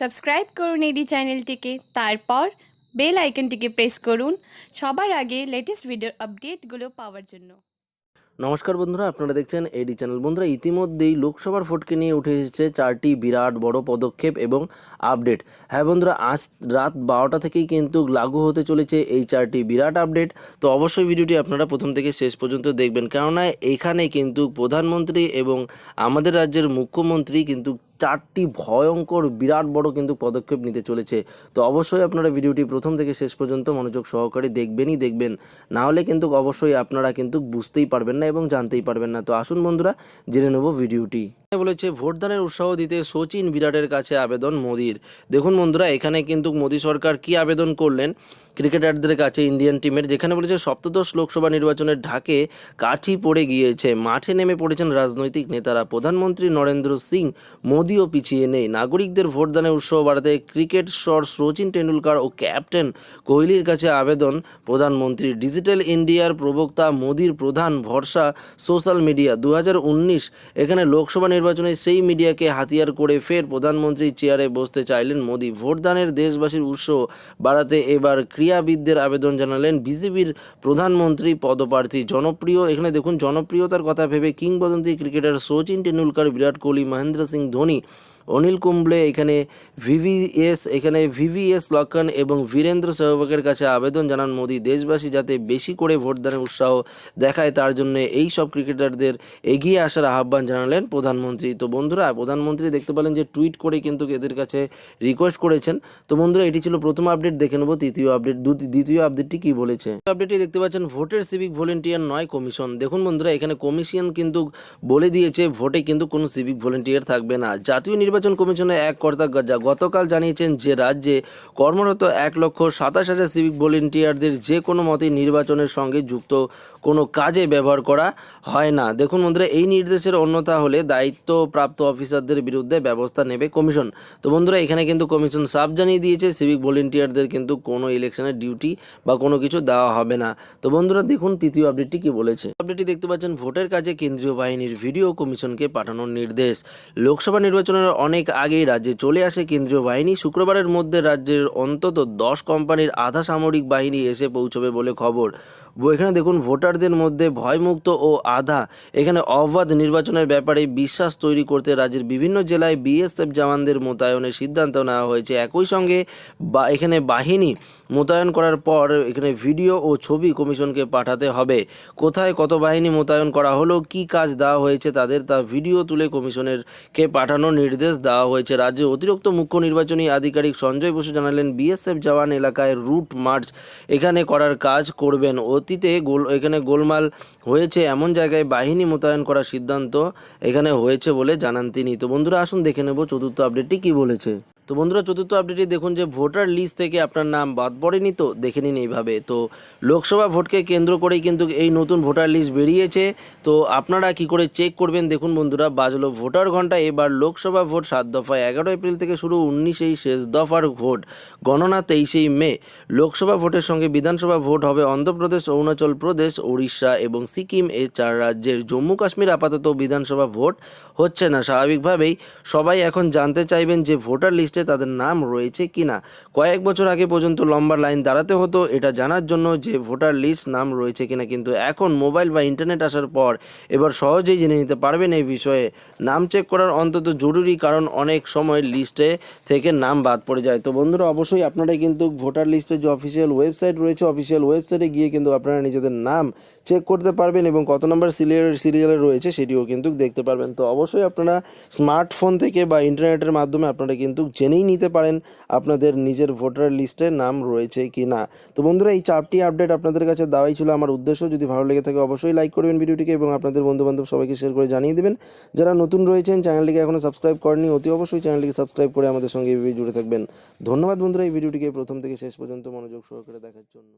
Subscribe করুন এডি চ্যানেলটিকে, তারপর বেল আইকনটিকে প্রেস করুন সবার আগে লেটেস্ট ভিডিও আপডেটগুলো পাওয়ার জন্য। নমস্কার বন্ধুরা, আপনারা দেখছেন এডি চ্যানেল বন্ধুরা, ইতিমধ্যেই লোকসভার ভোটকে নিয়ে উঠে এসেছে চারটি বিরাট বড় পদক্ষেপ এবং আপডেট হ্যাঁ বন্ধুরা, আজ রাত বারোটা থেকেই কিন্তু লাগু হতে চলেছে এই চারটি বিরাট আপডেট তো অবশ্যই ভিডিওটি আপনারা প্রথম থেকে শেষ পর্যন্ত দেখবেন। কেননা, এখানে কিন্তু প্রধানমন্ত্রী এবং আমাদের রাজ্যের মুখ্যমন্ত্রী কিন্তু চারটি ভয়ঙ্কর, বিরাট বড় কিন্তু পদক্ষেপ নিতে চলেছে। তো অবশ্যই আপনারা ভিডিওটি প্রথম থেকে শেষ পর্যন্ত মনোযোগ সহকারে দেখবেনই দেখবেন। না হলে কিন্তু অবশ্যই আপনারা কিন্তু বুঝতেই পারবেন না এবং জানতেই পারবেন না। তো আসুন বন্ধুরা, জেনে নেব ভিডিওটি। বলেছে ভোটদানের উৎসাহ দিতে সচিন বিরাটের কাছে আবেদন মোদির। দেখুন বন্ধুরা, এখানে কিন্তু মোদী সরকার কি আবেদন করলেন ক্রিকেটারদের কাছে, ইন্ডিয়ান টিমের, যেখানে বলেছে সপ্তদশ লোকসভা নির্বাচনের ঢাকে কাঠি পড়ে গিয়েছে, মাঠে নেমে পড়েছেন রাজনৈতিক নেতারা। প্রধানমন্ত্রী নরেন্দ্র সিং মোদিও পিছিয়ে নেই। নাগরিকদের ভোটদানের উৎসাহ বাড়াতে ক্রিকেট স্টার সচিন টেন্ডুলকার ও ক্যাপ্টেন কোহলির কাছে আবেদন প্রধানমন্ত্রী। ডিজিটাল ইন্ডিয়ার প্রবক্তা, মোদির প্রধান ভরসা সোশ্যাল মিডিয়া। দু হাজার উনিশ এখানে লোকসভা সেই মিডিয়াকে হাতিয়ার করে ফের প্রধানমন্ত্রী চেয়ারে বসতে চাইলেন মোদী। ভোটদানের দেশবাসীর উৎস বাড়াতে এবার ক্রীড়াবিদদের আবেদন জানালেন বিজেপির প্রধানমন্ত্রী পদপ্রার্থী। জনপ্রিয়, এখানে দেখুন, জনপ্রিয়তার কথা ভেবে কিংবদন্তি ক্রিকেটার সচিন টেন্ডুলকার বিরাট কোহলি, মহেন্দ্র সিং ধোনি অনিল কুম্বলে এখানে ভিভিএস এখানে ভিভিএস লক্ষণ এবং বীরেন্দ্র সেহবাগের কাছে আবেদন জানান মোদি, দেশবাসী যাতে বেশি করে ভোটদানের উৎসাহ দেখায়, তার জন্য এই সব ক্রিকেটারদের এগিয়ে আসার আহ্বান জানালেন প্রধানমন্ত্রী। তো বন্ধুরা, প্রধানমন্ত্রী দেখতে পেলেন যে টুইট করে কিন্তু এদের কাছে রিকোয়েস্ট করেছেন। তো বন্ধুরা, এটি ছিল প্রথম আপডেট দেখে নেব তৃতীয় আপডেট দ্বিতীয় আপডেটটি কি বলেছে। আপডেটটি দেখতে পাচ্ছেন, ভোটের সিভিক ভলেন্টিয়ার নয় কমিশন দেখুন বন্ধুরা, এখানে কমিশন কিন্তু বলে দিয়েছে, ভোটে কিন্তু কোনো সিভিক ভলেন্টিয়ার থাকবে না। জাতীয় নির্বাচন কমিশনের এক কর্তা গতকাল জানিয়েছেন যে রাজ্যে কর্মরত এক লক্ষ সাতাশ হাজার সিভিক ভলেন্টিয়ারদের যে কোনো মতেই নির্বাচনের সঙ্গে যুক্ত কোনো কাজে ব্যবহার করা হয় না। দেখুন বন্ধুরা, এই নির্দেশের অন্যতা হলে দায়িত্বপ্রাপ্ত অফিসারদের বিরুদ্ধে ব্যবস্থা নেবে কমিশন। তো বন্ধুরা, এখানে কিন্তু কমিশন সাফ জানিয়ে দিয়েছে সিভিক ভলেন্টিয়ারদের কিন্তু কোনো ইলেকশনের ডিউটি বা কোনো কিছু দেওয়া হবে না। তো বন্ধুরা, দেখুন তৃতীয় আপডেটটি কি বলেছে। আপডেটটি দেখতে পাচ্ছেন, ভোটের কাজে কেন্দ্রীয় বাহিনীর ভিডিও কমিশনকে পাঠানোর নির্দেশ। লোকসভা নির্বাচনের অনেক আগেই রাজ্যে চলে আসে কেন্দ্রীয় বাহিনী। শুক্রবারের মধ্যে রাজ্যের অন্তত দশ কোম্পানির আধা সামরিক বাহিনী এসে পৌঁছবে বলে খবর। এখানে দেখুন, ভোটারদের মধ্যে ভয়মুক্ত ও আধা। এখানে অবাধ নির্বাচনের ব্যাপারে বিশ্বাস তৈরি করতে রাজ্যের বিভিন্ন জেলায় বিএসএফ জওয়ানদের মোতায়েনের সিদ্ধান্ত নেওয়া হয়েছে। একই সঙ্গে বা, এখানে বাহিনী মোতায়েন করার পর এখানে ভিডিও ও ছবি কমিশনকে পাঠাতে হবে। কোথায় কত বাহিনী মোতায়েন করা হলো, কি কাজ দেওয়া হয়েছে তাদের তা ভিডিও তুলে কমিশনের কে পাঠানোর নির্দেশ দেওয়া হয়েছে। রাজ্যে অতিরিক্ত মুখ্য নির্বাচনী আধিকারিক সঞ্জয় বসু জানালেন, বিএসএফ জওয়ান এলাকায় রুট মার্চ এখানে করার কাজ করবেন। অতীতে গোল, এখানে গোলমাল হয়েছে, এমন জায়গায় বাহিনী মোতায়েন করার সিদ্ধান্ত এখানে হয়েছে বলে জানান তিনি। তো বন্ধুরা, আসুন দেখে নেব চতুর্থ আপডেটটি কী বলেছে। তো বন্ধুরা চতুর্থ আপডেটে দেখুন যে ভোটার লিস্ট থেকে আপনার নাম বাদ পড়েনি তো, দেখে নিন এইভাবে। তো লোকসভা ভোটকে কেন্দ্র করেই কিন্তু এই নতুন ভোটার লিস্ট বেরিয়েছে। তো আপনারা কি করে চেক করবেন দেখুন বন্ধুরা, বাজলো ভোটার ঘণ্টা, এবার লোকসভা ভোট সাত দফায় এগারো এপ্রিল থেকে শুরু, উনিশেই শেষ দফার ভোট, গণনা তেইশেই মে। লোকসভা ভোটের সঙ্গে বিধানসভা ভোট হবে অন্ধ্রপ্রদেশ, অরুণাচল প্রদেশ, ওড়িশা এবং সিকিম। এই চার রাজ্যের জম্মু কাশ্মীর আপাতত বিধানসভা ভোট হচ্ছে না। স্বাভাবিকভাবেই সবাই এখন জানতে চাইবেন যে ভোটার লিস্টে তাদের নাম রয়েছে কিনা। কয়েক বছর আগে পর্যন্ত লম্বা লাইন দাঁড়াতে হতো, এটা জানার জন্য যে ভোটার লিস্ট নাম রয়েছে কিনা, কিন্তু এখন মোবাইল বা ইন্টারনেট আসার পর এবার সহজেই জেনে নিতে পারবেন এই বিষয়ে। নাম চেক করার অন্তত জরুরি কারণ অনেক সময় লিস্টে থেকে নাম বাদ পড়ে যায়। তো বন্ধুরা, অবশ্যই আপনারাই কিন্তু ভোটার লিস্টের যে অফিসিয়াল ওয়েবসাইট রয়েছে অফিসিয়াল ওয়েবসাইটে গিয়ে কিন্তু আপনারা নিজেদের নাম চেক করতে পারবেন এবং কত নম্বর সিরিয়াল সিরিয়ালে রয়েছে সেটিও কিন্তু দেখতে পারবেন। তো অবশ্যই আপনারা স্মার্টফোন থেকে বা ইন্টারনেটের মাধ্যমে আপনারা কিন্তু জেনেই নিতে পারেন আপনাদের নিজের ভোটার লিস্টে নাম রয়েছে কি না তো বন্ধুরা, এই চারটি আপডেট আপনাদের কাছে দেওয়াই ছিল আমার উদ্দেশ্য। যদি ভালো লেগে থাকে, অবশ্যই লাইক করবেন ভিডিওটিকে এবং আপনাদের বন্ধুবান্ধব সবাইকে শেয়ার করে জানিয়ে দেবেন। যারা নতুন রয়েছেন চ্যানেলটিকে এখনও সাবস্ক্রাইব করেনি অতি অবশ্যই চ্যানেলটিকে সাবস্ক্রাইব করে আমাদের সঙ্গে জুড়ে থাকবেন। ধন্যবাদ বন্ধুরা, এই ভিডিওটিকে প্রথম থেকে শেষ পর্যন্ত মনোযোগ সহকারে দেখার জন্য।